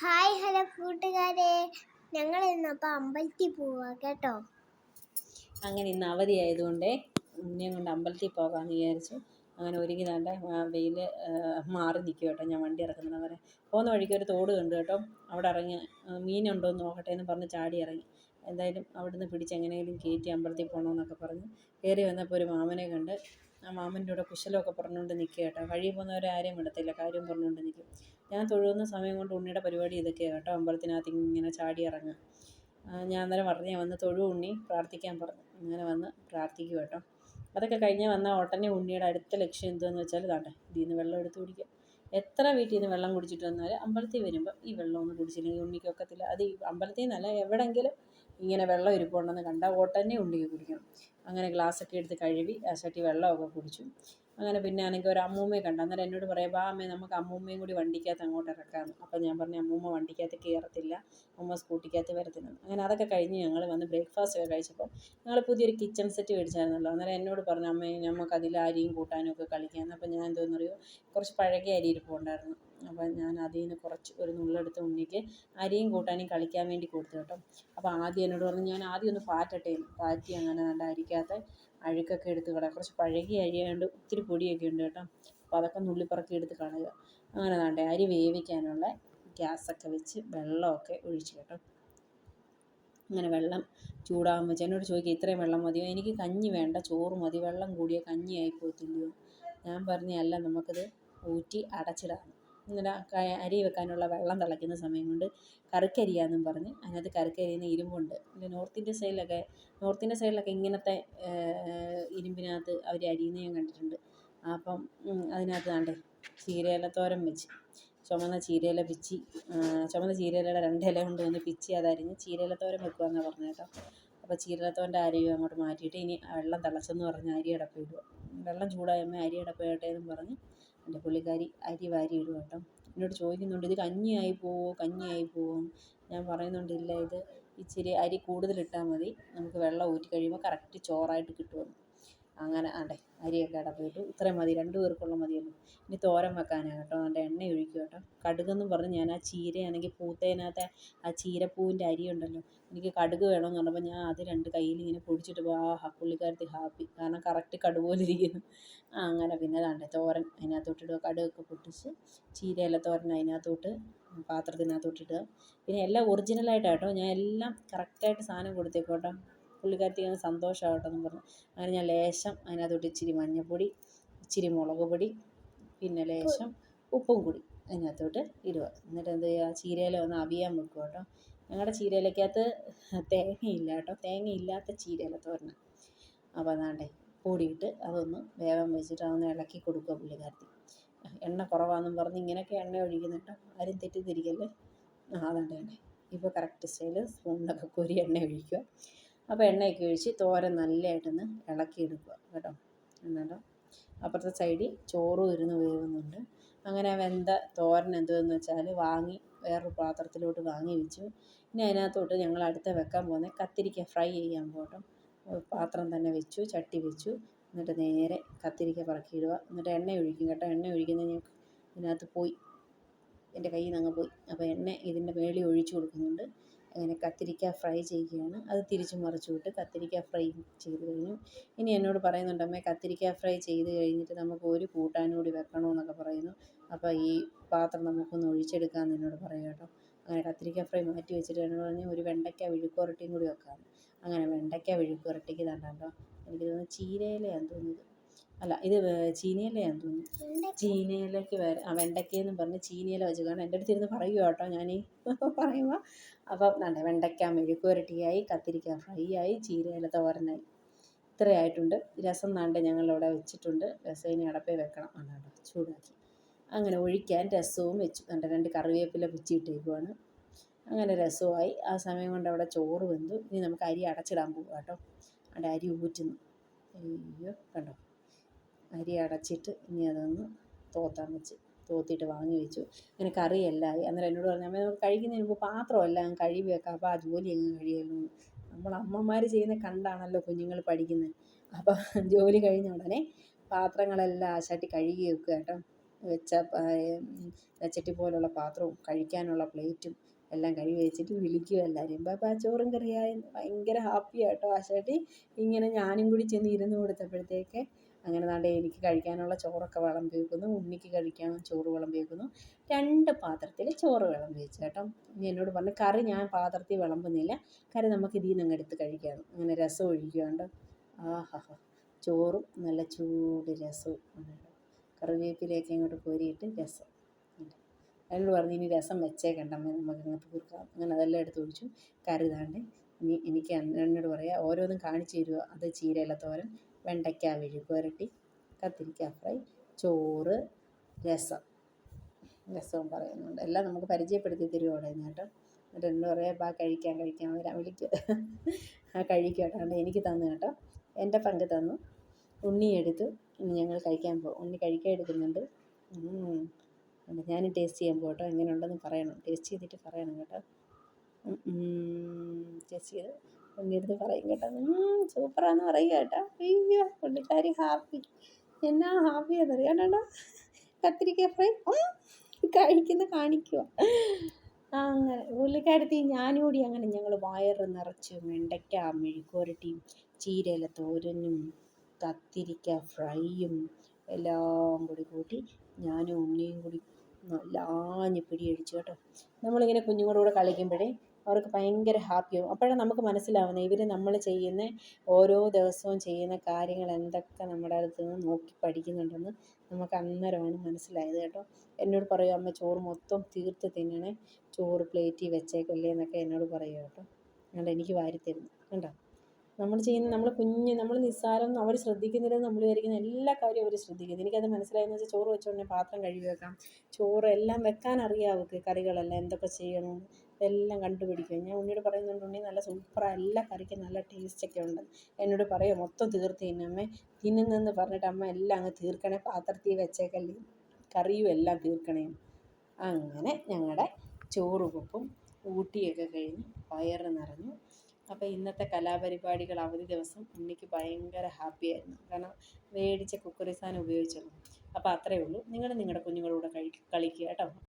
Hi hello കൂട്ടുകാരെ. ഞങ്ങൾ ഇന്നപ്പോൾ അമ്പലത്തിൽ പോവാ കേട്ടോ. അങ്ങനെ ഇന്ന് അവധി ആയതുകൊണ്ട് ഉണ്ണിയും കൊണ്ട് അമ്പലത്തിൽ പോകാമെന്ന് വിചാരിച്ചു. അങ്ങനെ ഒരുങ്ങി നല്ല വെയിൽ മാറി നിൽക്കും കേട്ടോ. ഞാൻ വണ്ടി ഇറക്കുന്നത്. വരെ പോകുന്ന വഴിക്ക് ഒരു തോട് കണ്ടു കേട്ടോ. അവിടെ ഇറങ്ങി മീനുണ്ടോ എന്ന് നോക്കട്ടെ എന്ന് പറഞ്ഞ് ചാടി ഇറങ്ങി. എന്തായാലും അവിടുന്ന് പിടിച്ച് എങ്ങനെയെങ്കിലും കയറ്റി അമ്പലത്തിൽ പോകണമെന്നൊക്കെ പറഞ്ഞ് കയറി വന്നപ്പോൾ ഒരു മാമനെ കണ്ട് ആ മാമന്റെ കൂടെ കുശലമൊക്കെ പറഞ്ഞുകൊണ്ട് നിൽക്കുക കേട്ടോ. വഴി പോകുന്നവരെ ആരെയും വിടത്തില്ല. കാര്യം പറഞ്ഞുകൊണ്ട് നിൽക്കും ഞാൻ തൊഴുകുന്ന സമയം കൊണ്ട് ഉണ്ണിയുടെ പരിപാടി ഇതൊക്കെയാണ് കേട്ടോ. അമ്പലത്തിനകത്ത് ഇങ്ങനെ ചാടി ഇറങ്ങുക. ഞാൻ അന്നേരം പറഞ്ഞു ഞാൻ വന്ന് തൊഴു ഉണ്ണി പ്രാർത്ഥിക്കാൻ പറഞ്ഞു. അങ്ങനെ വന്ന് പ്രാർത്ഥിക്കും കേട്ടോ. അതൊക്കെ കഴിഞ്ഞ് വന്ന ഉടനെ ഉണ്ണിയുടെ അടുത്ത ലക്ഷ്യം എന്തെന്ന് വെച്ചാൽ ഇതാട്ടെ ഇതിൽ നിന്ന് വെള്ളം എടുത്ത് കുടിക്കുക. എത്ര വീട്ടിൽ നിന്ന് വെള്ളം കുടിച്ചിട്ട് വന്നാൽ അമ്പലത്തിൽ വരുമ്പോൾ ഈ വെള്ളം ഒന്നും കുടിച്ചില്ലെങ്കിൽ ഉണ്ണിക്ക് ഒക്കത്തില്ല. അത് അമ്പലത്തിൽ നിന്നല്ല എവിടെയെങ്കിലും ഇങ്ങനെ വെള്ളം ഇരിപ്പുണ്ടെന്ന് കണ്ടാൽ ഉടനെ ഉണ്ണിക്ക് കുടിക്കണം. അങ്ങനെ ഗ്ലാസ്സൊക്കെ എടുത്ത് കഴുകി ആ ചട്ടി വെള്ളമൊക്കെ കുടിച്ചു. അങ്ങനെ പിന്നെ ആണെങ്കിൽ ഒരു അമ്മൂമ്മയെ കണ്ടു. അന്നേരം എന്നോട് പറയാം വാ അമ്മേ നമുക്ക് അമ്മൂമ്മയും കൂടി വണ്ടിക്കകത്ത് അങ്ങോട്ട് ഇറക്കാമെന്ന് അപ്പം ഞാൻ പറഞ്ഞു അമ്മൂമ്മ വണ്ടിക്കകത്ത് കയറത്തില്ല അമ്മ സ്കൂട്ടിക്കകത്ത് വരത്തില്ല. അങ്ങനെ അതൊക്കെ കഴിഞ്ഞ് ഞങ്ങൾ വന്ന് ബ്രേക്ക്ഫാസ്റ്റ് ഒക്കെ കഴിച്ചപ്പോൾ ഞങ്ങൾ പുതിയൊരു കിച്ചൺ സെറ്റ് മേടിച്ചായിരുന്നല്ലോ. അന്നേരം എന്നോട് പറഞ്ഞു അമ്മേ നമുക്ക് അതിൽ അരിയും കൂട്ടാനും ഒക്കെ കളിക്കാമെന്ന് അപ്പം ഞാൻ എന്തോന്ന് പറയുമോ കുറച്ച് പഴകിയ അരി ഇരിപ്പുണ്ടായിരുന്നു അപ്പം ഞാൻ അതിൽ നിന്ന് കുറച്ച് ഒരു നുള്ളെടുത്ത് ഉണ്ണിക്ക് അരിയും കൂട്ടാനും കളിക്കാൻ വേണ്ടി കൊടുത്തു കേട്ടോ. അപ്പോൾ ആദ്യം എന്നോട് പറഞ്ഞു ഞാൻ ആദ്യം ഒന്ന് പാറ്റട്ടെ. പാറ്റി അങ്ങനെ നല്ല അരിക്കകത്ത് അഴുക്കൊക്കെ എടുത്ത് കളയാം. കുറച്ച് പഴകിയ അരിയായതുകൊണ്ട് ഒത്തിരി പൊടിയൊക്കെ ഉണ്ട് കേട്ടോ. അപ്പോൾ അതൊക്കെ നുള്ളിപ്പറക്കി എടുത്ത് കളയുക. അങ്ങനെ വേണ്ടേ അരി വേവിക്കാനുള്ള ഗ്യാസൊക്കെ വെച്ച് വെള്ളമൊക്കെ ഒഴിച്ച് കേട്ടോ. അങ്ങനെ വെള്ളം ചൂടാകുമ്പോൾ എന്നോട് ചോദിക്കുക ഇത്രയും വെള്ളം മതിയോ? എനിക്ക് കഞ്ഞി വേണ്ട ചോറ് മതി. വെള്ളം കൂടിയ കഞ്ഞിയായി പോകത്തില്ലയോ? ഞാൻ പറഞ്ഞു അല്ല നമുക്കിത് ഊറ്റി അടച്ചിടാം. ഇങ്ങനെ അരി വെക്കാനുള്ള വെള്ളം തിളയ്ക്കുന്ന സമയം കൊണ്ട് കറുക്കരിയാന്നും പറഞ്ഞ് അതിനകത്ത് കറുക്കരിയുന്ന ഇരുമ്പുണ്ട്. പിന്നെ നോർത്ത് ഇന്ത്യൻ സൈഡിലൊക്കെ നോർത്ത് ഇന്ത്യൻ സൈഡിലൊക്കെ ഇങ്ങനത്തെ ഇരുമ്പിനകത്ത് അവർ അരിയുന്നത് ഞാൻ കണ്ടിട്ടുണ്ട്. അപ്പം അതിനകത്ത് അതിനകത്ത് ചീരയില തോരൻ വെച്ച് ചുമന്ന ചീരയില പിച്ചി ആ, ചുമന്ന ചീരയിലയുടെ രണ്ട് ഇല കൊണ്ട് വന്ന് പിച്ചി അതരിഞ്ഞ് ചീരയില തോരൻ വെക്കുക എന്നാണ് പറഞ്ഞത് കേട്ടോ. അപ്പോൾ ചീരയിലത്തോരന്റെ അരിയും അങ്ങോട്ട് മാറ്റിയിട്ട് ഇനി വെള്ളം തിളച്ചെന്ന് പറഞ്ഞ് അരി അടപ്പിടുക വെള്ളം ചൂടായമ്മ അരി അടപ്പിടട്ടെ എന്ന് പറഞ്ഞ് എന്റെ പുള്ളിക്കാരി അരി വാരി ഇടുക കേട്ടോ. എന്നോട് ചോദിക്കുന്നുണ്ട് ഇത് കഞ്ഞിയായി പോവുമോ കഞ്ഞിയായി പോവുമോ ഞാൻ പറയുന്നുണ്ട് ഇല്ല ഇത് ഇച്ചിരി അരി കൂടുതലിട്ടാൽ മതി. നമുക്ക് വെള്ളം ഊറ്റി കഴിയുമ്പോൾ കറക്റ്റ് ചോറായിട്ട് കിട്ടുമെന്ന്. അങ്ങനെ ആണ്ടെ അരിയൊക്കെ അടപ്പിട്ടു ഇത്രയും മതി രണ്ട് പേർക്കുള്ള മതിയല്ലോ ഇനി തോരൻ വെക്കാനാണ് കേട്ടോ അതിന്റെ എണ്ണ ഒഴിക്കും കേട്ടോ. കടുകെന്ന് പറഞ്ഞ് ഞാൻ ആ ചീരയാണെങ്കിൽ പൂത്തതിനകത്തെ ആ ചീരപ്പൂവിന്റെ അരി ഉണ്ടല്ലോ എനിക്ക് കടുക് വേണമെന്ന് പറഞ്ഞപ്പോൾ ഞാൻ അത് രണ്ട് കയ്യിൽ ഇങ്ങനെ പൊടിച്ചിട്ട് ആ പുള്ളിക്കാരത്തി ഹാപ്പി. കാരണം കറക്റ്റ് കടുക് പോലെ ഇരിക്കുന്നു. ആ അങ്ങനെ പിന്നെ ദാണ്ടെ തോരൻ അതിനകത്തോട്ടിടുക കടുകൊക്കെ പൊട്ടിച്ച് ചീരയില തോരൻ അതിനകത്തോട്ട് പാത്രത്തിനകത്തോട്ടിടുക പിന്നെ എല്ലാം ഒറിജിനലായിട്ടാണ് കേട്ടോ ഞാൻ എല്ലാം കറക്റ്റായിട്ട് സാധനം കൊടുത്തേക്കും പുള്ളിക്കാരത്തി അങ്ങ് സന്തോഷമാവട്ടെ പറഞ്ഞു. അങ്ങനെ ഞാൻ ലേശം അതിനകത്തോട്ട് ഇച്ചിരി മഞ്ഞൾപ്പൊടി ഇച്ചിരി മുളക് പൊടി പിന്നെ ലേശം ഉപ്പും കൂടി അതിനകത്തോട്ട് ഇടുക. എന്നിട്ട് എന്ത് ചെയ്യുക? ചീരയില ഒന്ന് അവിയാൻ വെക്കുക കേട്ടോ. ഞങ്ങളുടെ ചീരയിലക്കകത്ത് തേങ്ങയില്ല കേട്ടോ. തേങ്ങയില്ലാത്ത ചീരയില തോരന. അപ്പോൾ അതാണ്ടേ പൊടിയിട്ട് അതൊന്ന് വേഗം വെച്ചിട്ട് അതൊന്ന് ഇളക്കി കൊടുക്കുക പുള്ളിക്കാരത്തി എണ്ണ കുറവാണെന്നും പറഞ്ഞ് ഇങ്ങനെയൊക്കെ എണ്ണ ഒഴിക്കുന്നു കേട്ടോ. ആരും തെറ്റിദ്ധരിക്കല്ലേ? അതാണ്ട്. ഇപ്പോൾ കറക്റ്റ് സ്റ്റൈൽ സ്പൂണിലൊക്കെ കോരി എണ്ണ ഒഴിക്കുക. അപ്പോൾ എണ്ണയൊക്കെ ഒഴിച്ച് തോരൻ നല്ലതായിട്ടൊന്ന് ഇളക്കിയെടുക്കുക കേട്ടോ. എന്നിട്ടോ അപ്പുറത്തെ സൈഡിൽ ചോറും ഇരുന്ന് വേവുന്നുണ്ട്. അങ്ങനെ വെന്ത തോരൻ എന്തെന്ന് വെച്ചാൽ വാങ്ങി വേറൊരു പാത്രത്തിലോട്ട് വാങ്ങി വെച്ചു. ഇനി അതിനകത്തോട്ട് ഞങ്ങൾ അടുത്ത വെക്കാൻ പോകുന്നത് കത്തിരിക്ക ഫ്രൈ ചെയ്യാൻ പോകട്ടോ പാത്രം തന്നെ വെച്ചു ചട്ടി വെച്ചു. എന്നിട്ട് നേരെ കത്തിരിക്ക പറക്കിയിടുക. എന്നിട്ട് എണ്ണ ഒഴിക്കും കേട്ടോ. എണ്ണ ഒഴിക്കുന്നത് ഞാൻ ഇതിനകത്ത് പോയി. എന്റെ കയ്യിൽ നിന്ന് അങ്ങ് പോയി. അപ്പോൾ എണ്ണ ഇതിന്റെ മേളിൽ ഒഴിച്ചു കൊടുക്കുന്നുണ്ട്. അങ്ങനെ കത്തിരിക്ക ഫ്രൈ ചെയ്യുകയാണ്. അത് തിരിച്ച് മറിച്ചു വിട്ട് കത്തിരിക്ക ഫ്രൈ ചെയ്ത് കഴിഞ്ഞു. ഇനി എന്നോട് പറയുന്നുണ്ട് അമ്മേ കത്തിരിക്ക ഫ്രൈ ചെയ്ത് കഴിഞ്ഞിട്ട് നമുക്ക് ഒരു കൂട്ടാനും കൂടി വെക്കണമെന്നൊക്കെ പറയുന്നു. അപ്പോൾ ഈ പാത്രം നമുക്കൊന്ന് ഒഴിച്ചെടുക്കാമെന്ന് എന്നോട് പറയും കേട്ടോ. അങ്ങനെ കത്തിരിക്ക ഫ്രൈ മാറ്റി വെച്ചിട്ട് എന്നോട് പറഞ്ഞു ഒരു വെണ്ടയ്ക്ക വിഴുക്കുരട്ടിയും കൂടി വെക്കാം അങ്ങനെ വെണ്ടയ്ക്ക വിഴുക്കുരട്ടിക്ക് തന്നെ കേട്ടോ. എനിക്ക് തോന്നുന്നു ചീരയിലയാണെന്ന് തോന്നുന്നത്. അല്ല ഇത് വേ- തോന്നുന്നു. ചീനിയിലേക്ക് വരെ ആ വെണ്ടയ്ക്കയെന്നും പറഞ്ഞ് ചീനിയില വെച്ച് കാരണം എന്റെ അടുത്ത് ഇരുന്ന് പറയുക കേട്ടോ ഞാൻ ഈ പറയുമ്പോൾ അപ്പം വേണ്ട വെണ്ടയ്ക്ക മെഴുക്കുവരട്ടിയായി കത്തിരിക്ക ഫ്രൈ ആയി ചീരയില തോരനായി. ഇത്രയായിട്ടുണ്ട് രസം നാണ്ട് ഞങ്ങളിവിടെ വെച്ചിട്ടുണ്ട്. രസം ഇനി അടപ്പേ വെക്കണം. അതാണ് ചൂടാക്കി. അങ്ങനെ ഒഴിക്കാൻ രസവും വെച്ചു. എന്റെ രണ്ട് കറിവേപ്പില പിച്ചിയിട്ടേക്കുവാണ്. അങ്ങനെ രസമായി ആ സമയം കൊണ്ട് അവിടെ ചോറ് വെന്തു. ഇനി നമുക്ക് അരി അടച്ചിടാൻ പോകും കേട്ടോ. അവിടെ അരി ഊറ്റുന്നു. അയ്യോ കണ്ടോ? അരി അടച്ചിട്ട് ഇനി അതൊന്ന് തോത്താൻ വെച്ച് തോത്തിയിട്ട് വാങ്ങി വെച്ചു. അങ്ങനെ കറിയല്ലായി അന്നേരം എന്നോട് പറഞ്ഞു അമ്മ നമുക്ക് കഴിക്കുന്നതിന് മുമ്പ് പാത്രമെല്ലാം കഴുകി വെക്കാം. അപ്പോൾ ആ ജോലി അങ്ങ് കഴിയുമല്ലോ. നമ്മൾ അമ്മമാർ ചെയ്യുന്ന കണ്ടാണല്ലോ കുഞ്ഞുങ്ങൾ പഠിക്കുന്നത് അപ്പോൾ ജോലി കഴിഞ്ഞ ഉടനെ പാത്രങ്ങളെല്ലാം ആശാട്ടി കഴുകി വെക്കുക കേട്ടോ. വെച്ച വെച്ചട്ടി പോലുള്ള പാത്രവും കഴിക്കാനുള്ള പ്ലേറ്റും എല്ലാം കഴുകി വെച്ചിട്ട് വിളിക്കുക എല്ലാവരെയും. ആ ചോറും കറിയായി. ഭയങ്കര ഹാപ്പിയാട്ടോ ആശാട്ടി. ഇങ്ങനെ ഞാനും കൂടി ചെന്ന് ഇരുന്ന് കൊടുത്തപ്പോഴത്തേക്ക് അങ്ങനെ ദാണ്ടെ എനിക്ക് കഴിക്കാനുള്ള ചോറൊക്കെ വിളമ്പി വെക്കുന്നു. ഉണ്ണിക്ക് കഴിക്കാൻ ചോറ് വിളമ്പി വെക്കുന്നു. രണ്ട് പാത്രത്തിൽ ചോറ് വിളമ്പി വെച്ചു കേട്ടോ. എന്നോട് പറഞ്ഞു കറി ഞാൻ പാത്രത്തിൽ വിളമ്പുന്നില്ല. കറി നമുക്ക് ഇതിൽ നിന്ന് എടുത്ത് കഴിക്കാം. അങ്ങനെ രസം ഒഴിക്കുകയുണ്ട് ആഹാ ചോറും നല്ല ചൂട് രസവും കറിവേപ്പിലേക്ക് ഇങ്ങോട്ട് കോരിയിട്ട് രസം എന്നോട് പറഞ്ഞു ഇനി രസം വെച്ചേക്കണ്ട നമുക്ക് ഇങ്ങോട്ട് തീർക്കാം. അങ്ങനെ അതെല്ലാം എടുത്ത് ഒഴിച്ചു. കറി താണ്ട് ഇനി എനിക്ക് എന്നോട് പറയാം ഓരോന്നും കാണിച്ചു തരുമോ അത് ചീരയില തോരൻ വെണ്ടയ്ക്ക മെഴുക്കുവരട്ടി കത്തിരിക്ക ഫ്രൈ ചോറ് രസം. രസവും പറയുന്നുണ്ട്. എല്ലാം നമുക്ക് പരിചയപ്പെടുത്തി തരുമോ ചേട്ടാ എന്നിട്ട് എന്നോട് പറയാം ബാ കഴിക്കാൻ കഴിക്കാൻ വരാം വിളിക്കുക ആ കഴിക്കുക കേട്ടോ. എനിക്ക് തന്നു കേട്ടോ. എന്റെ പങ്ക് തന്നു. ഉണ്ണി എടുത്തു. ഞങ്ങൾ കഴിക്കാൻ പോകും ഉണ്ണി കഴിക്കാൻ എടുക്കുന്നുണ്ട്. ഞാനും ടേസ്റ്റ് ചെയ്യാൻ പോകട്ടോ. എങ്ങനെയുണ്ടെന്ന് പറയണം. ടേസ്റ്റ് ചെയ്തിട്ട് പറയണം കേട്ടോ. ടേസ്റ്റ് പുള്ളിയെടുത്ത് പറയും കേട്ടോ. സൂപ്പറാന്ന് പറയുക കേട്ടോ. അയ്യോ പുള്ളിക്കാരി ഹാപ്പി. എന്നാ ഹാപ്പിയാണെന്നറിയാം കേട്ടോ കത്തിരിക്ക ഫ്രൈ. കഴിക്കുന്ന കാണിക്കുക അങ്ങനെ പുള്ളിക്കാരത്തി ഞാനും കൂടി അങ്ങനെ ഞങ്ങൾ വയറ് നിറച്ച് വെണ്ടയ്ക്ക മെഴുക്കുരട്ടിയും ചീരയില തോരനും കത്തിരിക്ക ഫ്രൈയും എല്ലാം കൂടി കൂട്ടി ഞാനും ഉണ്ണിയും കൂടി നല്ല ആഞ്ഞ് പിടിയടിച്ചു കേട്ടോ. നമ്മളിങ്ങനെ കുഞ്ഞുങ്ങളുടെ കൂടെ കളിക്കുമ്പോഴേ അവർക്ക് ഭയങ്കര ഹാപ്പിയാവും അപ്പോഴാണ് നമുക്ക് മനസ്സിലാവുന്നത് ഇവർ നമ്മൾ ചെയ്യുന്ന ഓരോ ദിവസവും ചെയ്യുന്ന കാര്യങ്ങൾ എന്തൊക്കെ നമ്മുടെ അടുത്ത് നിന്ന് നോക്കി പഠിക്കുന്നുണ്ടെന്ന് നമുക്ക് അന്നേരമാണ് മനസ്സിലായത് കേട്ടോ. എന്നോട് പറയും അമ്മ ചോറ് മൊത്തം തീർത്ത് തിന്നണേ. ചോറ് പ്ലേറ്റിൽ വെച്ചേക്കല്ലേ എന്നൊക്കെ എന്നോട് പറയുക കേട്ടോ. അതുകൊണ്ട് എനിക്ക് വാരിത്തരുന്നു കണ്ടോ? നമ്മൾ ചെയ്യുന്ന നമ്മൾ കുഞ്ഞ് നമ്മൾ നിസ്സാരം അവർ ശ്രദ്ധിക്കുന്നില്ലെന്ന് നമ്മൾ വിചാരിക്കുന്ന എല്ലാ കാര്യവും അവർ ശ്രദ്ധിക്കുന്നു. എനിക്കത് മനസ്സിലായെന്ന് വെച്ചാൽ ചോറ് വെച്ചോണ്ടേ പാത്രം കഴുകി വെക്കാം. ചോറ് എല്ലാം വെക്കാൻ അറിയാം അവർക്ക് കറികളെല്ലാം എന്തൊക്കെ ചെയ്യണം ഇതെല്ലാം കണ്ടുപിടിക്കും. ഞാൻ ഉണ്ണിയോട് പറയുന്നുണ്ട് ഉണ്ണി നല്ല സൂപ്പറാണ് എല്ലാ കറിക്കും നല്ല ടേസ്റ്റൊക്കെ ഉണ്ട്. എന്നോട് പറയും മൊത്തം തീർത്ത് തിന്നമ്മേ തിന്നുന്നെന്ന് പറഞ്ഞിട്ട് അമ്മ എല്ലാം അങ്ങ് തീർക്കണേ പാത്രത്തിൽ വെച്ചേക്കല്ലേ കറിയും എല്ലാം തീർക്കണേ. അങ്ങനെ ഞങ്ങളുടെ ചോറ് കുപ്പും ഊട്ടിയൊക്കെ കഴിഞ്ഞ് വയറ് നിറഞ്ഞു. അപ്പോൾ ഇന്നത്തെ കലാപരിപാടികൾ അവധി ദിവസം ഉണ്ണിക്ക് ഭയങ്കര ഹാപ്പിയായിരുന്നു കാരണം മേടിച്ച കുക്കറി സാധനം ഉപയോഗിച്ചല്ലോ അപ്പോൾ അത്രയേ ഉള്ളൂ. നിങ്ങൾ നിങ്ങളുടെ കുഞ്ഞുങ്ങളുടെ കഴി കളിക്കുക കേട്ടോ.